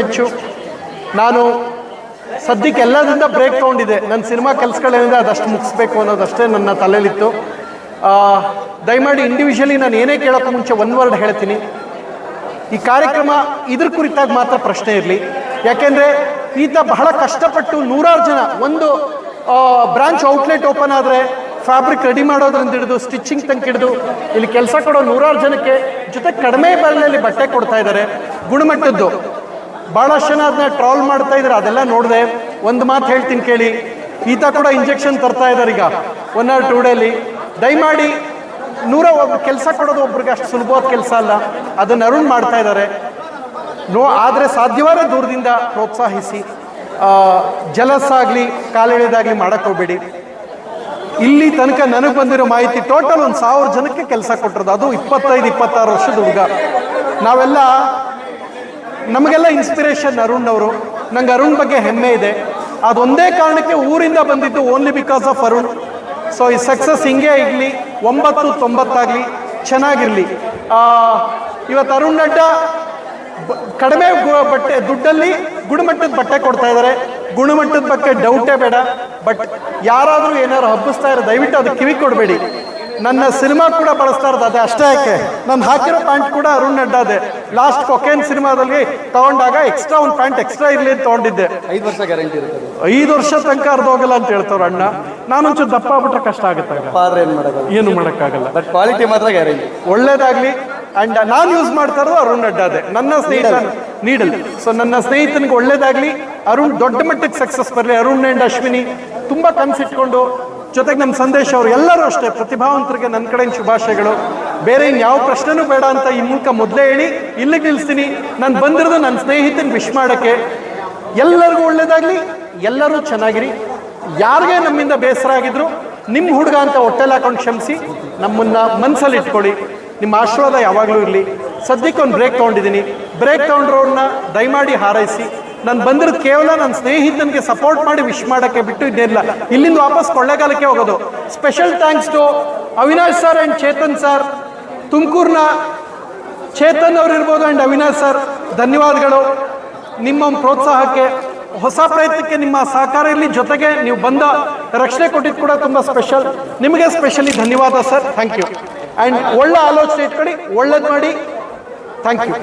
ಹೆಚ್ಚು. ನಾನು ಸದ್ಯಕ್ಕೆ ಎಲ್ಲದರಿಂದ ಬ್ರೇಕ್ ತೊಗೊಂಡಿದ್ದೆ ನನ್ನ ಸಿನಿಮಾ ಕೆಲಸಗಳೇನಿದೆ ಅದಷ್ಟು ಮುಗಿಸ್ಬೇಕು ಅನ್ನೋದಷ್ಟೇ ನನ್ನ ತಲೆಯಲ್ಲಿತ್ತು. ದಯಮಾಡಿ ಇಂಡಿವಿಜುವಲಿ ನಾನು ಏನೇ ಕೇಳೋಕ್ಕೂ ಮುಂಚೆ ಒಂದು ವರ್ಡ್ ಹೇಳ್ತೀನಿ. ಈ ಕಾರ್ಯಕ್ರಮ ಇದ್ರ ಕುರಿತಾಗಿ ಮಾತ್ರ ಪ್ರಶ್ನೆ ಇರಲಿ. ಯಾಕೆಂದರೆ ಈತ ಬಹಳ ಕಷ್ಟಪಟ್ಟು ನೂರಾರು ಜನ ಒಂದು ಬ್ರಾಂಚ್ ಔಟ್ಲೆಟ್ ಓಪನ್ ಆದರೆ ಫ್ಯಾಬ್ರಿಕ್ ರೆಡಿ ಮಾಡೋದ್ರಿಂದ ಹಿಡಿದು ಸ್ಟಿಚಿಂಗ್ ತನಕ ಹಿಡಿದು ಇಲ್ಲಿ ಕೆಲಸ ಕೊಡೋ ನೂರಾರು ಜನಕ್ಕೆ ಜೊತೆ ಕಡಿಮೆ ಬೆಲೆಯಲ್ಲಿ ಬಟ್ಟೆ ಕೊಡ್ತಾ ಇದ್ದಾರೆ. ಗುಣಮಟ್ಟದ್ದು. ಭಾಳಷ್ಟು ಜನ ಅದನ್ನ ಟ್ರಾಲ್ ಮಾಡ್ತಾ ಇದ್ದಾರೆ ಅದೆಲ್ಲ ನೋಡಿದೆ. ಒಂದು ಮಾತು ಹೇಳ್ತೀನಿ ಕೇಳಿ. ಈತ ಕೂಡ ಇಂಜೆಕ್ಷನ್ ತರ್ತಾ ಇದ್ದಾರೆ ಈಗ. ಒನ್ ಆರ್ ಟೂ ಡೇಲಿ ದಯಮಾಡಿ, ನೂರ ಒಬ್ಬ ಕೆಲಸ ಕೊಡೋದು ಒಬ್ರಿಗೆ ಅಷ್ಟು ಸುಲಭವಾದ ಕೆಲಸ ಅಲ್ಲ. ಅದನ್ನು ಅರುಣ್ ಮಾಡ್ತಾ ಇದ್ದಾರೆ ನೋ, ಆದರೆ ಸಾಧ್ಯವಾದ ದೂರದಿಂದ ಪ್ರೋತ್ಸಾಹಿಸಿ. ಜಲಸ್ ಆಗಲಿ, ಕಾಲೆಳೆದಾಗಲಿ ಹೋಗ್ಬೇಡಿ. ಇಲ್ಲಿ ತನಕ ನನಗೆ ಬಂದಿರೋ ಮಾಹಿತಿ ಟೋಟಲ್ ಒಂದು ಸಾವಿರ ಜನಕ್ಕೆ ಕೆಲಸ ಕೊಟ್ಟಿರೋದು. ಅದು ಇಪ್ಪತ್ತೈದು, ಇಪ್ಪತ್ತಾರು ವರ್ಷದ ಹುಡುಗ. ನಾವೆಲ್ಲ ನಮಗೆಲ್ಲ ಇನ್ಸ್ಪಿರೇಷನ್ ಅರುಣ್ ಅವರು. ನಂಗೆ ಅರುಣ್ ಬಗ್ಗೆ ಹೆಮ್ಮೆ ಇದೆ. ಅದೊಂದೇ ಕಾರಣಕ್ಕೆ ಊರಿಂದ ಬಂದಿದ್ದು only because of Arun. So ಈ ಸಕ್ಸಸ್ ಹಿಂಗೆ ಇರಲಿ, ಒಂಬತ್ತು ತೊಂಬತ್ತಾಗಲಿ, ಚೆನ್ನಾಗಿರಲಿ. ಇವತ್ತು ಅರುಣ್ ನಡ್ಡಾ ಬ- ಕಡಿಮೆ ಬಟ್ಟೆ, ದುಡ್ಡಲ್ಲಿ ಗುಣಮಟ್ಟದ ಬಟ್ಟೆ ಕೊಡ್ತಾ ಇದ್ದಾರೆ ಗುಣಮಟ್ಟದ ಬಗ್ಗೆ ಡೌಟೇ ಬೇಡ. ಬಟ್ ಯಾರಾದರೂ ಏನಾದ್ರು ಹಬ್ಬಿಸ್ತಾ ಇರೋ ದಯವಿಟ್ಟು ಅದಕ್ಕೆ ಕಿವಿ ಕೊಡಬೇಡಿ. ನನ್ನ ಸಿನಿಮಾ ಕೂಡ ಬಳಸ್ತಾ ಇರೋದು ಅದೇ ಅಷ್ಟೇ ಯಾಕೆ? ನಾನು ಹಾಕಿರೋ ಪ್ಯಾಂಟ್ ಕೂಡ ಅರುಣ್ ನಡ್ಡಾದೆ ಲಾಸ್ಟ್ ಕೊಕೇನ್ ಸಿನಿಮಾದಲ್ಲಿ ತಗೊಂಡಾಗ ಎಕ್ಸ್ಟ್ರಾ ಒಂದು ಪ್ಯಾಂಟ್ ಎಕ್ಸ್ಟ್ರಾ ಇರಲಿ ಅಂತ ತಗೊಂಡಿದ್ದೆ. ಐದು ವರ್ಷ ಗ್ಯಾರಂಟಿ ಇರುತ್ತೆ. ಐದು ವರ್ಷ ತನಕ ಅರ್ಧೋಗಲ್ಲ ಅಂತ ಹೇಳ್ತಾರ ಅಣ್ಣ. ನಾನೊಂಚೂರು ದಪ್ಪ ಆಗ್ಬಿಟ್ರೆ ಕಷ್ಟ ಆಗುತ್ತೆ ಏನು ಮಾಡೋಕ್ಕಾಗಲ್ಲ. ಬಟ್ ಕ್ವಾಲಿಟಿ ಮಾತ್ರ ಗ್ಯಾರಂಟಿ ಒಳ್ಳೇದಾಗ್ಲಿ. ಅಂಡ್ ನಾನು ಯೂಸ್ ಮಾಡ್ತಾ ಇರೋದು ಅರುಣ್ ಅಡ್ಡಾದೆ ನನ್ನ ಸ್ನೇಹಿತ ನೀಡಲ್ ಸೊ ನನ್ನ ಸ್ನೇಹಿತನಿಗೆ ಒಳ್ಳೇದಾಗ್ಲಿ. ಅರುಣ್ ದೊಡ್ಡ ಮಟ್ಟಕ್ಕೆ ಸಕ್ಸಸ್ ಬರಲಿ. ಅರುಣ್ ಅಂಡ್ ಅಶ್ವಿನಿ ತುಂಬಾ ಕನ್ಸಿಟ್ಕೊಂಡು ಜೊತೆಗೆ ನಮ್ಮ ಸಂದೇಶ ಅವರು ಎಲ್ಲರೂ ಅಷ್ಟೇ, ಪ್ರತಿಭಾವಂತರಿಗೆ ನನ್ನ ಕಡೆಯಿಂದ ಶುಭಾಶಯಗಳು. ಬೇರೆ ಇನ್ಯಾವ ಪ್ರಶ್ನೆನೂ ಬೇಡ ಅಂತ ಈ ಮೂಲಕ ಮೊದಲೇ ಹೇಳಿ, ಇಲ್ಲಿಗೆ ನಿಲ್ಲಿಸ್ತೀನಿ. ನಾನು ಬಂದಿರೋದು ನನ್ನ ಸ್ನೇಹಿತನ ವಿಶ್ ಮಾಡೋಕ್ಕೆ. ಎಲ್ಲರಿಗೂ ಒಳ್ಳೇದಾಗಲಿ, ಎಲ್ಲರೂ ಚೆನ್ನಾಗಿರಿ. ಯಾರಿಗೆ ನಮ್ಮಿಂದ ಬೇಸರ ಆಗಿದ್ರು ನಿಮ್ಮ ಹುಡುಗ ಅಂತ ಹೊಟ್ಟೆಲ್ ಹಾಕೊಂಡು ಕ್ಷಮಿಸಿ, ನಮ್ಮನ್ನ ಮನಸ್ಸಲ್ಲಿ ಇಟ್ಕೊಳ್ಳಿ. ನಿಮ್ಮ ಆಶೀರ್ವಾದ ಯಾವಾಗಲೂ ಇರಲಿ. ಸದ್ಯಕ್ಕೆ ಒಂದು ಬ್ರೇಕ್ ತೊಗೊಂಡಿದ್ದೀನಿ. ಬ್ರೇಕ್ ತೊಗೊಂಡ್ರವ್ರನ್ನ ದಯಮಾಡಿ ಹಾರೈಸಿ. ನಾನು ಬಂದಿರೋದು ಕೇವಲ ನನ್ನ ಸ್ನೇಹಿತನಿಗೆ ಸಪೋರ್ಟ್ ಮಾಡಿ ವಿಶ್ ಮಾಡೋಕ್ಕೆ ಬಿಟ್ಟು ಇದ್ದಿಲ್ಲ ಇಲ್ಲಿಂದ ವಾಪಸ್ ಕೊಳ್ಳೇಗಾಲಕ್ಕೆ ಹೋಗೋದು. Special thanks to Avinash sir and Chetan sir ತುಮಕೂರ್ನ Chetan ಅವ್ರು ಇರ್ಬೋದು ಆ್ಯಂಡ್ ಅವಿನಾಶ್ ಸರ್ ಧನ್ಯವಾದಗಳು. ನಿಮ್ಮ ಪ್ರೋತ್ಸಾಹಕ್ಕೆ, ಹೊಸ ಪ್ರಯತ್ನಕ್ಕೆ ನಿಮ್ಮ ಸಹಕಾರ ಇರಲಿ. ಜೊತೆಗೆ ನೀವು ಬಂದ ರಕ್ಷಣೆ ಕೊಟ್ಟಿದ್ದು ಕೂಡ ತುಂಬ ಸ್ಪೆಷಲ್ ನಿಮಗೆ ಸ್ಪೆಷಲಿ ಧನ್ಯವಾದ ಸರ್ ಥ್ಯಾಂಕ್ ಯು ಆ್ಯಂಡ್ ಒಳ್ಳೆ ಆಲೋಚನೆ ಇಟ್ಕೊಳ್ಳಿ. ಒಳ್ಳೇದು ಮಾಡಿ. Thank you